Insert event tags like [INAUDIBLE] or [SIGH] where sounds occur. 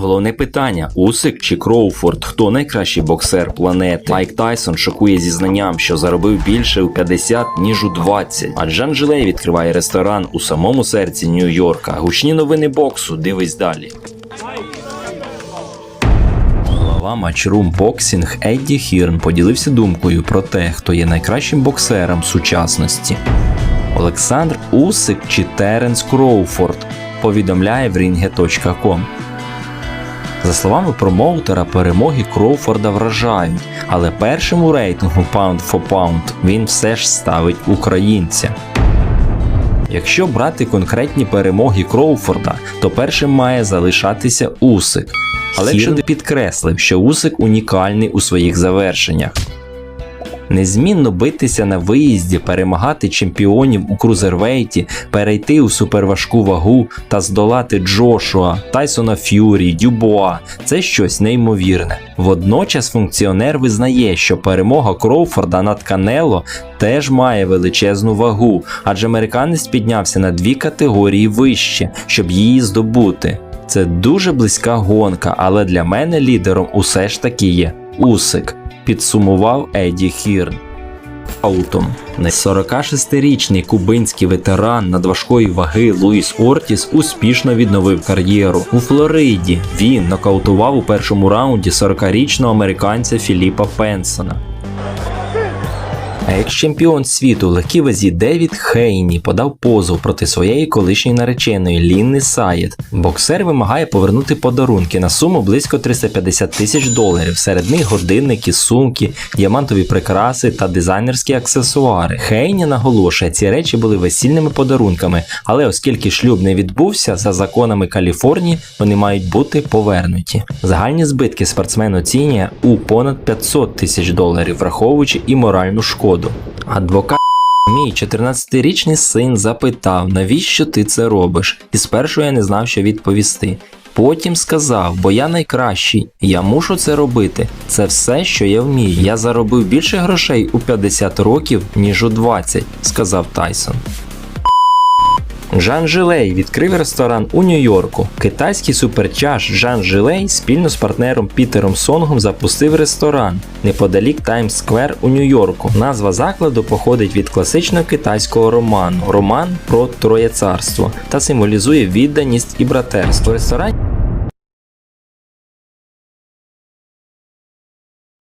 Головне питання: Усик чи Кроуфорд? Хто найкращий боксер планети? Майк Тайсон шокує зізнанням, що заробив більше у 50, ніж у 20. А Джан Жилей відкриває ресторан у самому серці Нью-Йорка. Гучні новини боксу. Дивись далі. Голова матчрум боксінг Едді Хірн поділився думкою про те, хто є найкращим боксером сучасності. Олександр Усик чи Теренс Кроуфорд повідомляє в ringe.com. За словами промоутера, перемоги Кроуфорда вражають, але першим у рейтингу Pound for Pound він все ж ставить українця. Якщо брати конкретні перемоги Кроуфорда, то першим має залишатися Усик. Але Хірн підкреслив, що Усик унікальний у своїх завершеннях. Незмінно битися на виїзді, перемагати чемпіонів у крузервейті, перейти у суперважку вагу та здолати Джошуа, Тайсона Ф'юрі, Дюбоа це щось неймовірне. Водночас функціонер визнає, що перемога Кроуфорда над Канело теж має величезну вагу, адже американець піднявся на дві категорії вище, щоб її здобути. Це дуже близька гонка, але для мене лідером усе ж таки є Усик підсумував Еді Хірн. Аутом. 46-річний кубинський ветеран надважкої ваги Луїс Ортіс успішно відновив кар'єру. У Флориді він нокаутував у першому раунді 40-річного американця Філіпа Пенсона. А екс-чемпіон світу в легкій Девід Хейні подав позов проти своєї колишньої нареченої Лінни Саєт. Боксер вимагає повернути подарунки на суму близько 350 тисяч доларів. Серед них годинники, сумки, діамантові прикраси та дизайнерські аксесуари. Хейні наголошує, ці речі були весільними подарунками, але оскільки шлюб не відбувся за законами Каліфорнії, вони мають бути повернуті. Загальні збитки спортсмен оцінює у понад 500 тисяч доларів, враховуючи і моральну шкоду. Адвокат [LAUGHS] Мій 14-річний син запитав, навіщо ти це робиш? І спершу я не знав, що відповісти. Потім сказав, бо я найкращий, я мушу це робити. Це все, що я вмію. Я заробив більше грошей у 50 років, ніж у 20, сказав Тайсон. Жан Жилей відкрив ресторан у Нью-Йорку. Китайський суперчаш Жан Жилей спільно з партнером Пітером Сонгом запустив ресторан неподалік Таймс Сквер у Нью-Йорку. Назва закладу походить від класичного китайського роману роман про Троє царство та символізує відданість і братерство. Ресторан